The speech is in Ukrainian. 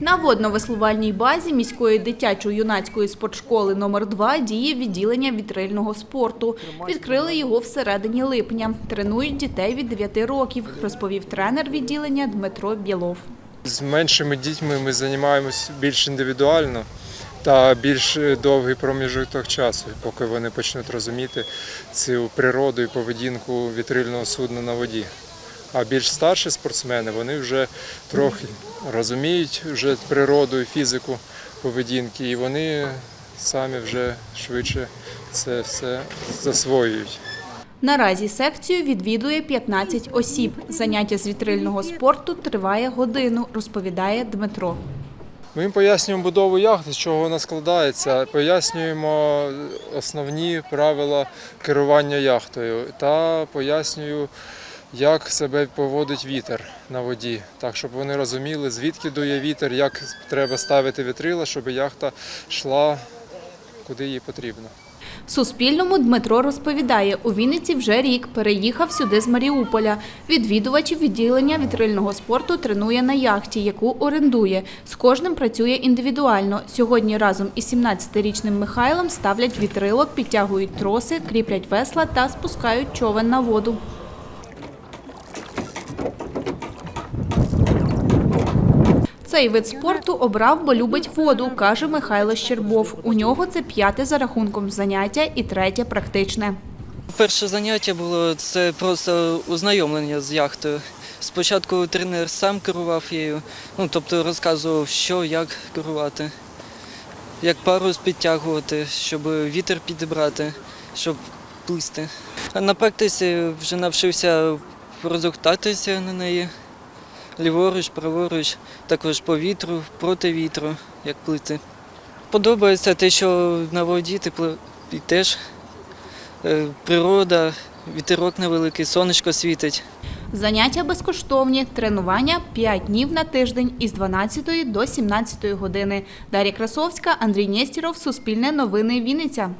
На водно-веслувальній базі міської дитячо-юнацької спортшколи номер 2 діє відділення вітрильного спорту. Відкрили його всередині липня. Тренують дітей від 9 років, розповів тренер відділення Дмитро Білов. З меншими дітьми ми займаємось більш індивідуально та більш довгий проміжок часу, поки вони почнуть розуміти цю природу і поведінку вітрильного судна на воді. А більш старші спортсмени вони вже трохи розуміють вже природу і фізику поведінки, і вони самі вже швидше це все засвоюють. Наразі секцію відвідує 15 осіб. Заняття з вітрильного спорту триває годину, розповідає Дмитро. Ми їм пояснюємо будову яхти, з чого вона складається, пояснюємо основні правила керування яхтою та пояснюю, як себе поводить вітер на воді, так щоб вони розуміли, звідки дує вітер, як треба ставити вітрила, щоб яхта йшла куди їй потрібно. Суспільному Дмитро розповідає, у Вінниці вже рік переїхав сюди з Маріуполя. Відвідувачів відділення вітрильного спорту тренує на яхті, яку орендує. З кожним працює індивідуально. Сьогодні разом із 17-річним Михайлом ставлять вітрило, підтягують троси, кріплять весла та спускають човен на воду. Цей вид спорту обрав, бо любить воду, каже Михайло Щербов. У нього це п'яте за рахунком заняття і третє практичне. Перше заняття було це просто ознайомлення з яхтою. Спочатку тренер сам керував її, ну тобто розказував, що, як керувати, як парус підтягувати, щоб вітер підібрати, щоб плисти. А на практиці вже навчився розгортатися на неї ліворуч, праворуч, також по вітру, проти вітру, як плити. Подобається те, що на воді ти пли- і теж Е, природа, вітерок невеликий, сонечко світить. Заняття безкоштовні, тренування 5 днів на тиждень із 12 до 17 години. Дар'я Красовська, Андрій Нєстіров, Суспільне новини Вінниця.